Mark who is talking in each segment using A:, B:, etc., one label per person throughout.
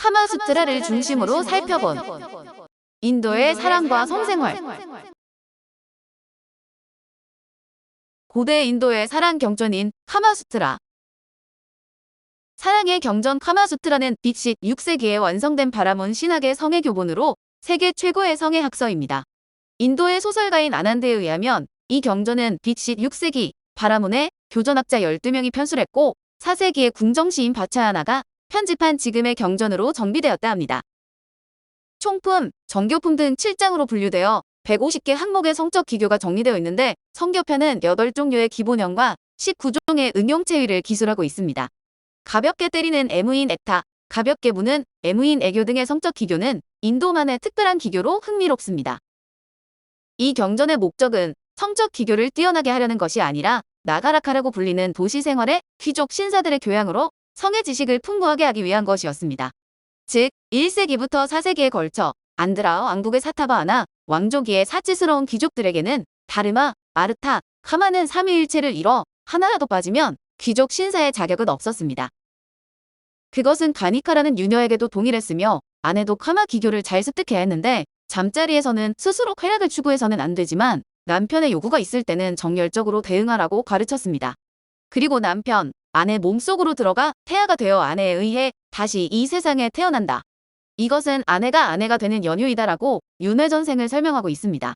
A: 카마수트라를 중심으로 살펴본 인도의 사랑과 성생활. 고대 인도의 사랑 경전인 카마수트라. 사랑의 경전 카마수트라는 BC 6세기에 완성된 바라문 신학의 성의 교본으로 세계 최고의 성의 학서입니다. 인도의 소설가인 아난드에 의하면 이 경전은 BC 6세기 바라문의 교전학자 12명이 편술했고 4세기의 궁정시인 바차하나가 편집한 지금의 경전으로 정비되었다 합니다. 총품, 정교품 등 7장으로 분류되어 150개 항목의 성적 기교가 정리되어 있는데 성교편은 8종류의 기본형과 19종의 응용체위를 기술하고 있습니다. 가볍게 때리는 애무인 에타, 가볍게 무는 애무인 애교 등의 성적 기교는 인도만의 특별한 기교로 흥미롭습니다. 이 경전의 목적은 성적 기교를 뛰어나게 하려는 것이 아니라 나가라카라고 불리는 도시 생활의 귀족 신사들의 교양으로 성의 지식을 풍부하게 하기 위한 것이었습니다. 즉, 1세기부터 4세기에 걸쳐 안드라어 왕국의 사타바하나 왕조기의 사치스러운 귀족들에게는 다르마, 마르타, 카마는 삼위일체를 이뤄 하나라도 빠지면 귀족 신사의 자격은 없었습니다. 그것은 가니카라는 유녀에게도 동일했으며 아내도 카마 기교를 잘 습득해야 했는데 잠자리에서는 스스로 쾌락을 추구해서는 안 되지만 남편의 요구가 있을 때는 정열적으로 대응하라고 가르쳤습니다. 그리고 남편, 아내 몸속으로 들어가 태아가 되어 아내에 의해 다시 이 세상에 태어난다. 이것은 아내가 아내가 되는 연유이다라고 윤회전생을 설명하고 있습니다.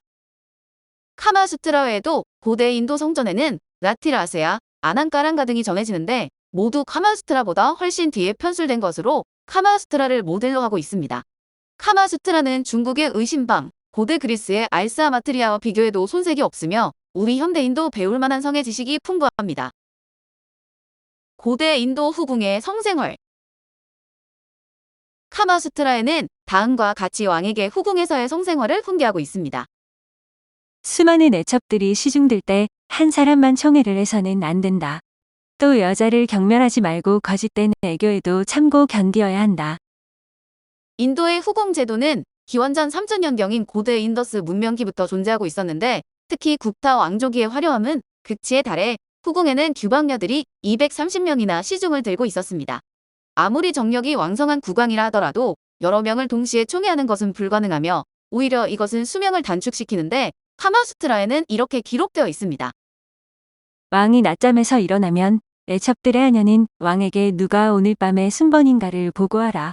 A: 카마수트라 외에도 고대 인도 성전에는 라티라세아, 아난까란가 등이 전해지는데 모두 카마수트라보다 훨씬 뒤에 편술된 것으로 카마수트라를 모델로 하고 있습니다. 카마수트라는 중국의 의신방, 고대 그리스의 알스아마트리아와 비교해도 손색이 없으며 우리 현대인도 배울 만한 성의 지식이 풍부합니다. 고대 인도 후궁의 성생활 카마수트라에는 다음과 같이 왕에게 후궁에서의 성생활을 훈계하고 있습니다.
B: 수많은 애첩들이 시중들 때한 사람만 청해를 해서는 안 된다. 또 여자를 경멸하지 말고 거짓된 애교에도 참고 견디어야 한다.
A: 인도의 후궁 제도는 기원전 3000년경인 고대 인더스 문명기부터 존재하고 있었는데 특히 국타 왕조기의 화려함은 극치에 달해 후궁에는 규방녀들이 230명이나 시중을 들고 있었습니다. 아무리 정력이 왕성한 국왕이라 하더라도 여러 명을 동시에 총애하는 것은 불가능하며 오히려 이것은 수명을 단축시키는데 카마수트라에는 이렇게 기록되어 있습니다.
B: 왕이 낮잠에서 일어나면 애첩들의 하녀는 왕에게 누가 오늘 밤에 순번인가를 보고하라.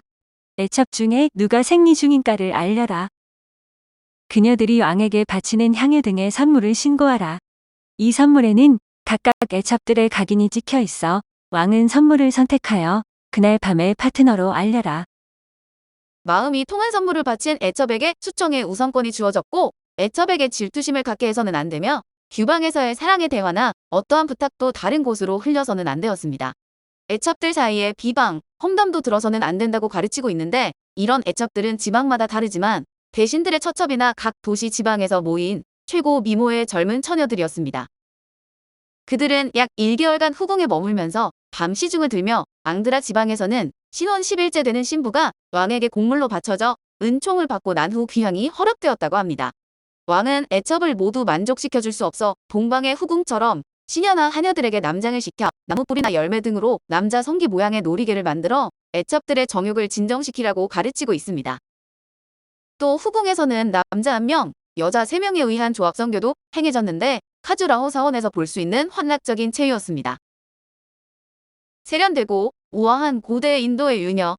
B: 애첩 중에 누가 생리 중인가를 알려라. 그녀들이 왕에게 바치는 향유 등의 선물을 신고하라. 이 선물에는 각각 애첩들의 각인이 찍혀 있어 왕은 선물을 선택하여 그날 밤에 파트너로 알려라.
A: 마음이 통한 선물을 바친 애첩에게 수청의 우선권이 주어졌고 애첩에게 질투심을 갖게 해서는 안 되며 규방에서의 사랑의 대화나 어떠한 부탁도 다른 곳으로 흘려서는 안 되었습니다. 애첩들 사이에 비방, 험담도 들어서는 안 된다고 가르치고 있는데 이런 애첩들은 지방마다 다르지만 대신들의 처첩이나 각 도시 지방에서 모인 최고 미모의 젊은 처녀들이었습니다. 그들은 약 1개월간 후궁에 머물면서 밤 시중을 들며 앙드라 지방에서는 신혼 10일째 되는 신부가 왕에게 곡물로 바쳐져 은총을 받고 난 후 귀향이 허락되었다고 합니다. 왕은 애첩을 모두 만족시켜줄 수 없어 동방의 후궁처럼 시녀나 하녀들에게 남장을 시켜 나무뿌리나 열매 등으로 남자 성기 모양의 놀이개를 만들어 애첩들의 정욕을 진정시키라고 가르치고 있습니다. 또 후궁에서는 남자 한 명, 여자 세 명에 의한 조합 성교도 행해졌는데 카주라호 사원에서 볼 수 있는 환락적인 체유였습니다. 세련되고 우아한 고대 인도의 유녀,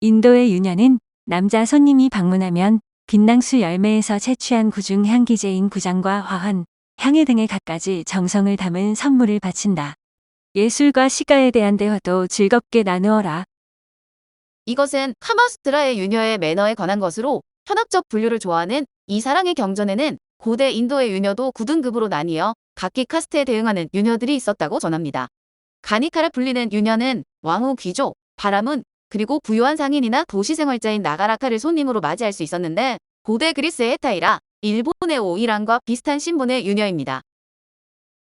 B: 인도의 유녀는 남자 손님이 방문하면 빛낭수 열매에서 채취한 구중 향기제인 구장과 화환, 향해 등의 갖가지 정성을 담은 선물을 바친다. 예술과 시가에 대한 대화도 즐겁게 나누어라.
A: 이것은 카마수트라의 유녀의 매너에 관한 것으로 현학적 분류를 좋아하는 이 사랑의 경전에는 고대 인도의 유녀도 9등급으로 나뉘어 각기 카스트에 대응하는 유녀들이 있었다고 전합니다. 가니카라 불리는 유녀는 왕후 귀족, 바라문, 그리고 부유한 상인이나 도시생활자인 나가라카를 손님으로 맞이할 수 있었는데 고대 그리스의 헤타이라, 일본의 오이란과 비슷한 신분의 유녀입니다.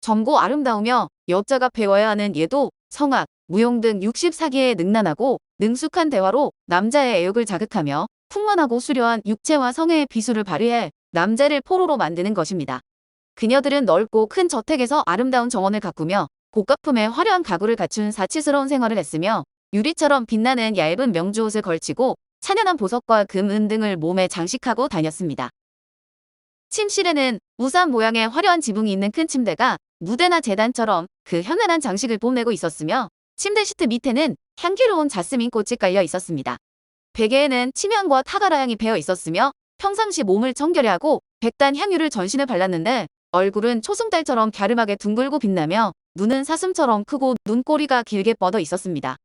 A: 젊고 아름다우며 여자가 배워야 하는 예도, 성악, 무용 등 64개의 능란하고 능숙한 대화로 남자의 애욕을 자극하며 풍만하고 수려한 육체와 성애의 비수를 발휘해 남자를 포로로 만드는 것입니다. 그녀들은 넓고 큰 저택에서 아름다운 정원을 가꾸며 고가품의 화려한 가구를 갖춘 사치스러운 생활을 했으며 유리처럼 빛나는 얇은 명주옷을 걸치고 찬연한 보석과 금, 은 등을 몸에 장식하고 다녔습니다. 침실에는 우산 모양의 화려한 지붕이 있는 큰 침대가 무대나 재단처럼 그 현란한 장식을 뽐내고 있었으며 침대 시트 밑에는 향기로운 자스민 꽃이 깔려 있었습니다. 베개에는 침향과 타가라 향이 배어 있었으며 평상시 몸을 청결히 하고 백단 향유를 전신에 발랐는데 얼굴은 초승달처럼 갸름하게 둥글고 빛나며 눈은 사슴처럼 크고 눈꼬리가 길게 뻗어 있었습니다.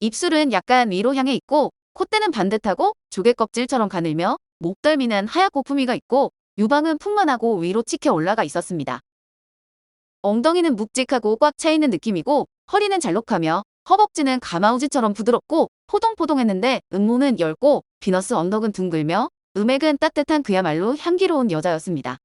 A: 입술은 약간 위로 향해 있고 콧대는 반듯하고 조개 껍질처럼 가늘며 목덜미는 하얗고 품위가 있고 유방은 풍만하고 위로 치켜 올라가 있었습니다. 엉덩이는 묵직하고 꽉 차 있는 느낌이고 허리는 잘록하며 허벅지는 가마우지처럼 부드럽고 포동포동했는데 음모는 얇고 비너스 언덕은 둥글며 음액은 따뜻한 그야말로 향기로운 여자였습니다.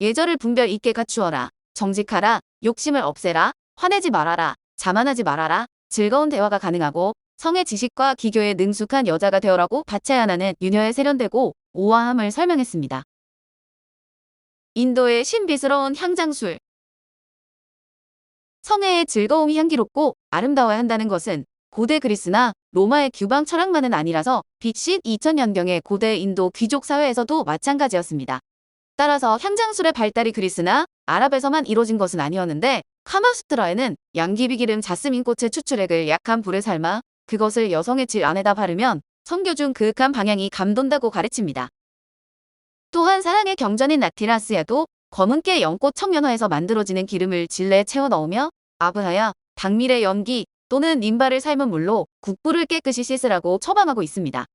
A: 예절을 분별 있게 갖추어라. 정직하라. 욕심을 없애라. 화내지 말아라. 자만하지 말아라. 즐거운 대화가 가능하고 성의 지식과 기교에 능숙한 여자가 되어라고 바차야나는 유녀에 세련되고 우아함을 설명했습니다. 인도의 신비스러운 향장술 성애의 즐거움이 향기롭고 아름다워야 한다는 것은 고대 그리스나 로마의 규방 철학만은 아니라서 BC 2000년경의 고대 인도 귀족 사회에서도 마찬가지였습니다. 따라서 향장술의 발달이 그리스나 아랍에서만 이루어진 것은 아니었는데 카마수트라에는 양귀비 기름 자스민 꽃의 추출액을 약한 불에 삶아 그것을 여성의 질 안에다 바르면 성교 중 그윽한 방향이 감돈다고 가르칩니다. 또한 사랑의 경전인 나티라스야도 검은깨 연꽃 청년화에서 만들어지는 기름을 질레에 채워 넣으며 아브하야, 당밀의 연기 또는 님바를 삶은 물로 국부를 깨끗이 씻으라고 처방하고 있습니다.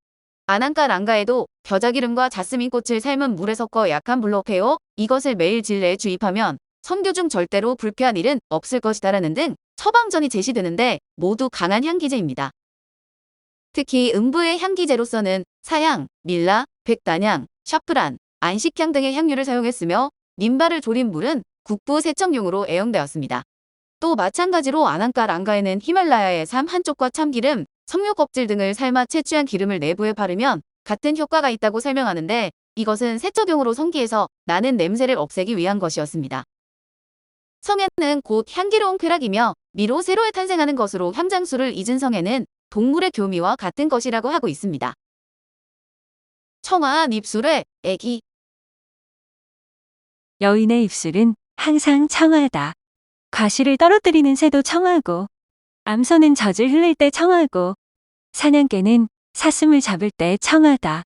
A: 아난카 랑가에도 겨자기름과 자스민 꽃을 삶은 물에 섞어 약한 불로 패어 이것을 매일 질레에 주입하면 선교 중 절대로 불쾌한 일은 없을 것이다라는 등 처방전이 제시되는데 모두 강한 향기제입니다. 특히 음부의 향기제로서는 사향, 밀라, 백단향, 샤프란, 안식향 등의 향유를 사용했으며 님바를 졸인 물은 국부 세척용으로 애용되었습니다. 또 마찬가지로 아난카 랑가에는 히말라야의 삶 한쪽과 참기름, 석류 껍질 등을 삶아 채취한 기름을 내부에 바르면 같은 효과가 있다고 설명하는데 이것은 세척용으로 성기에서 나는 냄새를 없애기 위한 것이었습니다. 성에는 곧 향기로운 쾌락이며 미로 새로에 탄생하는 것으로 향장수를 잊은 성에는 동물의 교미와 같은 것이라고 하고 있습니다. 청아한 입술에 애기
B: 여인의 입술은 항상 청하다. 과실을 떨어뜨리는 새도 청하고, 암소는 젖을 흘릴 때 청하고, 사냥개는 사슴을 잡을 때 청하다.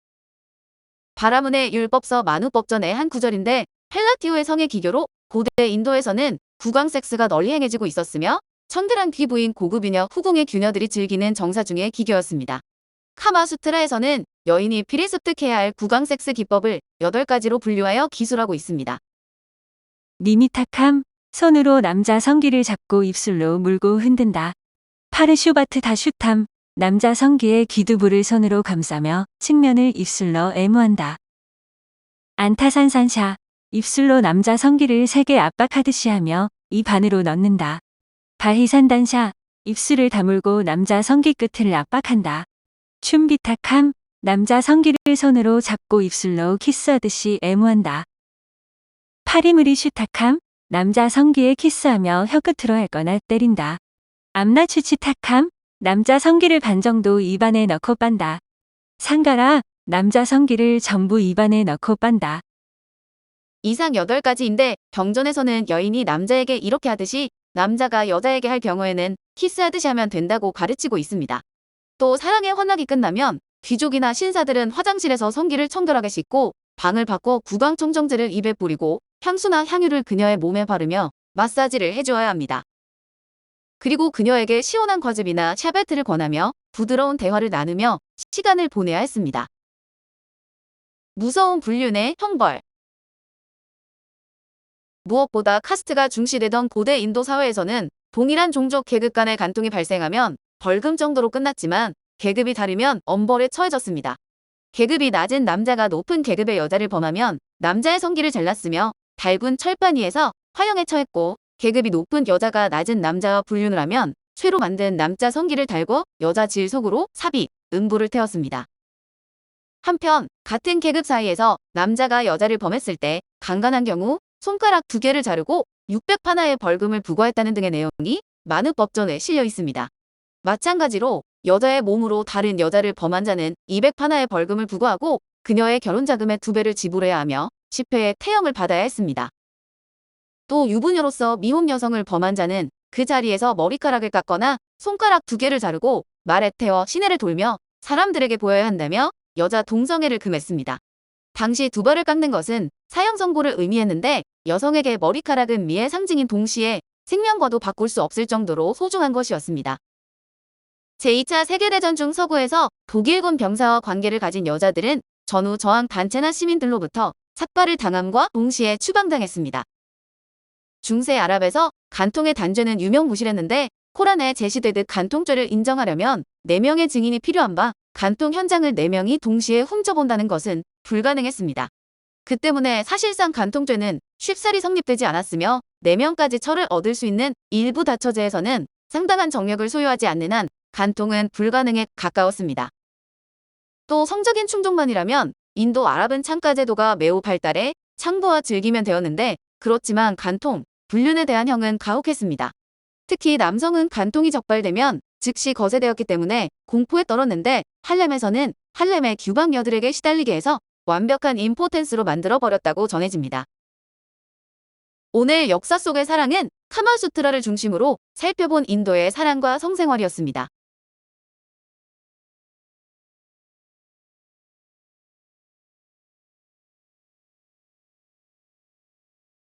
A: 바라문의 율법서 만우법전의 한 구절인데 헬라티오의 성의 기교로 고대 인도에서는 구강 섹스가 널리 행해지고 있었으며 청들한 귀부인 고급 유녀 후궁의 규녀들이 즐기는 정사 중의 기교였습니다. 카마수트라에서는 여인이 필히 습득해야 할 구강 섹스 기법을 8가지로 분류하여 기술하고 있습니다.
B: 니미타캄, 손으로 남자 성기를 잡고 입술로 물고 흔든다. 파르슈바트 다슈탐, 남자 성기의 귀두부를 손으로 감싸며 측면을 입술로 애무한다. 안타산산샤, 입술로 남자 성기를 세게 압박하듯이 하며 입 안으로 넣는다. 바히산단샤, 입술을 다물고 남자 성기 끝을 압박한다. 춤비타캄, 남자 성기를 손으로 잡고 입술로 키스하듯이 애무한다. 파리무리 슈타캄, 남자 성기에 키스하며 혀끝으로 핥거나 때린다. 암나추치타캄, 남자 성기를 반 정도 입안에 넣고 빤다. 상가라, 남자 성기를 전부 입안에 넣고 빤다.
A: 이상 8가지인데 경전에서는 여인이 남자에게 이렇게 하듯이 남자가 여자에게 할 경우에는 키스하듯이 하면 된다고 가르치고 있습니다. 또 사랑의 헌락이 끝나면 귀족이나 신사들은 화장실에서 성기를 청결하게 씻고 방을 바꿔 구강청정제를 입에 뿌리고 향수나 향유를 그녀의 몸에 바르며 마사지를 해주어야 합니다. 그리고 그녀에게 시원한 과즙이나 샤베트를 권하며 부드러운 대화를 나누며 시간을 보내야 했습니다. 무서운 불륜의 형벌 무엇보다 카스트가 중시되던 고대 인도 사회에서는 동일한 종족 계급 간의 간통이 발생하면 벌금 정도로 끝났지만 계급이 다르면 엄벌에 처해졌습니다. 계급이 낮은 남자가 높은 계급의 여자를 범하면 남자의 성기를 잘랐으며 달군 철판 위에서 화형에 처했고 계급이 높은 여자가 낮은 남자와 불륜을 하면 쇠로 만든 남자 성기를 달고 여자 질 속으로 삽입, 음부를 태웠습니다. 한편 같은 계급 사이에서 남자가 여자를 범했을 때 강간한 경우 손가락 두 개를 자르고 600파나의 벌금을 부과했다는 등의 내용이 만우법전에 실려 있습니다. 마찬가지로 여자의 몸으로 다른 여자를 범한 자는 200파나의 벌금을 부과하고 그녀의 결혼 자금의 두 배를 지불해야 하며 10회의 태형을 받아야 했습니다. 또 유부녀로서 미혼 여성을 범한 자는 그 자리에서 머리카락을 깎거나 손가락 두 개를 자르고 말에 태워 시내를 돌며 사람들에게 보여야 한다며 여자 동성애를 금했습니다. 당시 두 발을 깎는 것은 사형 선고를 의미했는데 여성에게 머리카락은 미의 상징인 동시에 생명과도 바꿀 수 없을 정도로 소중한 것이었습니다. 제2차 세계대전 중 서구에서 독일군 병사와 관계를 가진 여자들은 전후 저항 단체나 시민들로부터 삭발을 당함과 동시에 추방당했습니다. 중세 아랍에서 간통의 단죄는 유명무실했는데 코란에 제시되듯 간통죄를 인정하려면 4명의 증인이 필요한 바 간통 현장을 4명이 동시에 훔쳐본다는 것은 불가능했습니다. 그 때문에 사실상 간통죄는 쉽사리 성립되지 않았으며 4명까지 처를 얻을 수 있는 일부 다처제에서는 상당한 정력을 소유하지 않는 한 간통은 불가능에 가까웠습니다. 또 성적인 충족만이라면 인도 아랍은 창가 제도가 매우 발달해 창부와 즐기면 되었는데 그렇지만 간통, 불륜에 대한 형은 가혹했습니다. 특히 남성은 간통이 적발되면 즉시 거세되었기 때문에 공포에 떨었는데 할렘에서는 할렘의 규방 여들에게 시달리게 해서 완벽한 임포텐스로 만들어 버렸다고 전해집니다. 오늘 역사 속의 사랑은 카마수트라를 중심으로 살펴본 인도의 사랑과 성생활이었습니다.